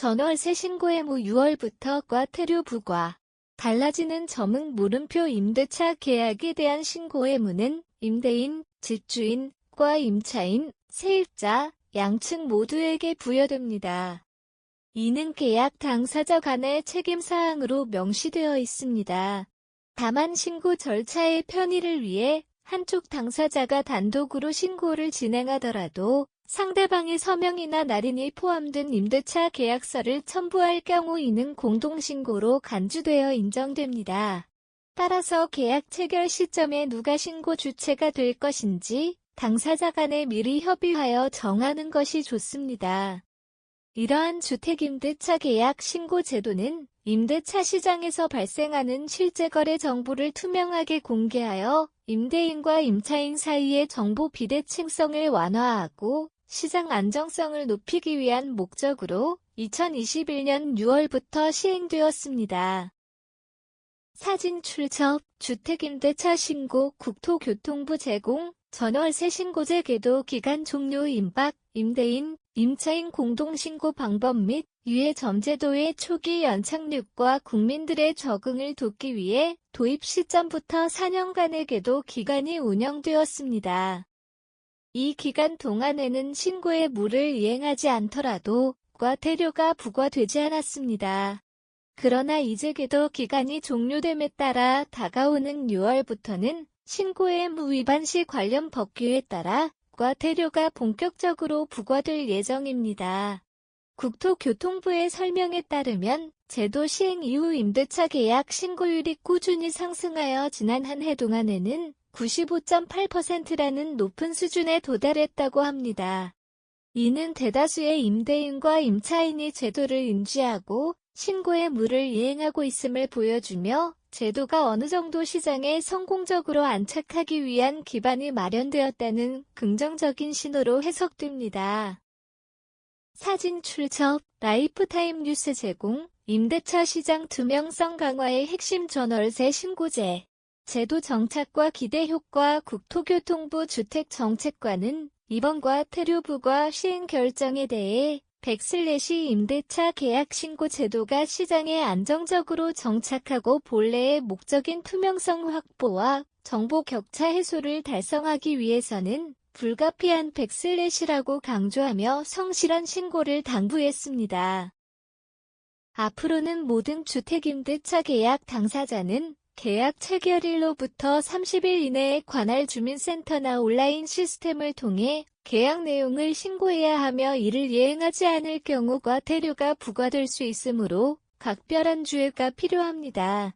전월세 신고의무 6월부터 과태료 부과. 달라지는 점은 물음표 임대차 계약에 대한 신고의무는 임대인, 집주인, 과 임차인, 세입자, 양측 모두에게 부여됩니다. 이는 계약 당사자 간의 책임 사항으로 명시되어 있습니다. 다만 신고 절차의 편의를 위해 한쪽 당사자가 단독으로 신고를 진행하더라도 상대방의 서명이나 날인이 포함된 임대차 계약서를 첨부할 경우 이는 공동신고로 간주되어 인정됩니다. 따라서 계약 체결 시점에 누가 신고 주체가 될 것인지 당사자 간에 미리 협의하여 정하는 것이 좋습니다. 이러한 주택임대차 계약 신고 제도는 임대차 시장에서 발생하는 실제 거래 정보를 투명하게 공개하여 임대인과 임차인 사이의 정보 비대칭성을 완화하고 시장 안정성을 높이기 위한 목적으로 2021년 6월부터 시행되었습니다. 사진 출처, 주택임대차 신고, 국토교통부 제공, 전월세 신고제 계도 기간 종료 임박, 임대인, 임차인 공동신고 방법 및 유예 점제도의 초기 연착륙과 국민들의 적응을 돕기 위해 도입 시점부터 4년간의 계도 기간이 운영되었습니다. 이 기간 동안에는 신고의 무를 이행하지 않더라도 과태료가 부과되지 않았습니다. 그러나 이제 계도 기간이 종료됨에 따라 다가오는 6월부터는 신고의 무위반 시 관련 법규에 따라 과태료가 본격적으로 부과될 예정입니다. 국토교통부의 설명에 따르면 제도 시행 이후 임대차 계약 신고율이 꾸준히 상승하여 지난 한 해 동안에는 95.8%라는 높은 수준에 도달했다고 합니다. 이는 대다수의 임대인과 임차인이 제도를 인지하고 신고의 무를 이행하고 있음을 보여주며 제도가 어느 정도 시장에 성공적으로 안착하기 위한 기반이 마련되었다는 긍정적인 신호로 해석됩니다. 사진 출처, 라이프타임 뉴스 제공, 임대차 시장 투명성 강화의 핵심 전월세 신고제, 제도 정착과 기대 효과 국토교통부 주택정책관은 이번 과태료 부과 시행 결정에 대해 백슬래시 임대차 계약 신고 제도가 시장에 안정적으로 정착하고 본래의 목적인 투명성 확보와 정보 격차 해소를 달성하기 위해서는 불가피한 백슬래시라고 강조하며 성실한 신고를 당부했습니다. 앞으로는 모든 주택임대차 계약 당사자는 계약 체결일로부터 30일 이내에 관할 주민센터나 온라인 시스템을 통해 계약 내용을 신고해야 하며 이를 이행하지 않을 경우 과태료가 부과될 수 있으므로 각별한 주의가 필요합니다.